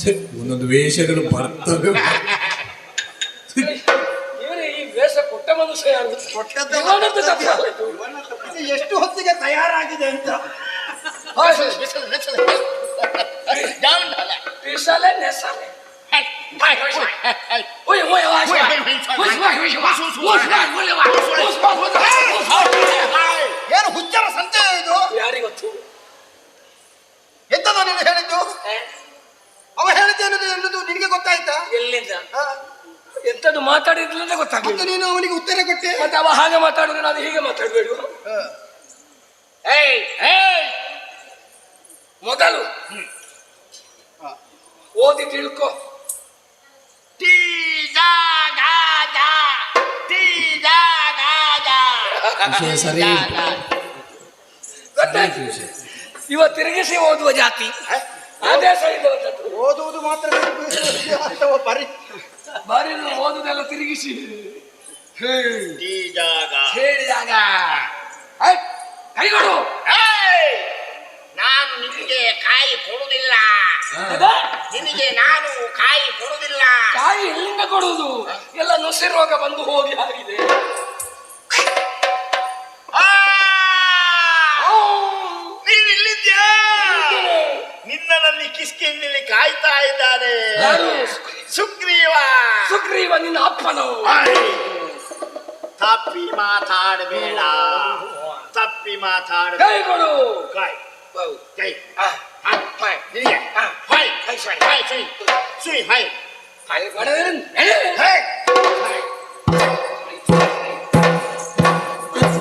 ಛೆ, ಒಂದೊಂದು ವೇಷಗಳು ಬರ್ತವೆ. ಇವನೇ ಈ ವೇಷ ಕೊಟ್ಟ ಮನುಷ್ಯ ಯಾರು? ಇವನದ್ದು. ಇದು ಎಷ್ಟು ಹೊತ್ತಿಗೆ ತಯಾರಾಗಿದೆ ಅಂತ. ಪಿಸಲೆ ನೆಸಲೆ. ಓಯ್ ಓಯ್ ವಾಶ್ ಏನು ಹುಚ್ಚರ ಸಂತೆ ಇದು? ಯಾರಿಗೊತ್ತು? ಎಂತದ ನೀನು ಹೇಳಿದ್ದು? ಅವ ಹೇಳಿದ್ದೇನದು ಎನ್ನುವುದು ನಿನಗೆ ಗೊತ್ತಾಯ್ತಾ? ಎಲ್ಲಿಂದ? ಎಂತದ್ದು ಮಾತಾಡಿದ್ರಿಂದ ಗೊತ್ತಾಗ್ಲಿಲ್ಲ. ನೀನು ಅವನಿಗೆ ಉತ್ತರ ಕೊಟ್ಟೆ? ಮತ್ತೆ ಅವ ಹಾಗೆ ಮಾತಾಡಿದ್ರೆ ನಾನು ಹೀಗೆ ಮಾತಾಡಬೇಡು ಮೊದಲು. ಓದಿ ತಿಳ್ಕೊ. ವಿಷಯ ಸರಿ ಗೊತ್ತಾಯ್ತು ಇವ ತಿರುಗಿಸಿ ಓದುವ ಜಾತಿ ಓದುವುದು ಮಾತ್ರ ಅಥವಾ ಬರಿ ಬಾರಿ ಓದುದೆಲ್ಲ ತಿರುಗಿಸಿ ಹೇಳಿದಾಗ ಕೈಗಳು ನಾನು ನಿಮಗೆ ಕಾಯಿ ಕೊಡುವುದಿಲ್ಲ ನಿಮಗೆ ನಿನಗೆ ನಾನು ಕಾಯಿ ಕೊಡುವುದಿಲ್ಲ ಕಾಯಿ ಎಲ್ಲಿಂದ ಕೊಡುವುದು ಎಲ್ಲ ನುಸಿ ರೋಗ ಬಂದು ಹೋಗಿ ಆಗಿದೆ ಕಾಯ್ತಾ ಇದ್ದಾರೆ ಯಾರು? ಸುಗ್ರೀವ. ಸುಗ್ರೀವ ನಿನ್ನ ಅಪ್ಪನು. ತಪ್ಪಿ ಮಾತಾಡಬೇಡ. ತಪ್ಪಿ ಮಾತಾಡ ಕೈಗಳು ಕಾಯ್ ಹೌದು. ಕೈ. ಆ, ಹೈ ಹೈ ನಿನಗೆ ಹೈ ಹೈ ಸುಯ್ ಸುಯ್ ಸುಯ್ ಹೈ ಕೈ ಮಾಡಿದ್ರೆ ನಡೆ.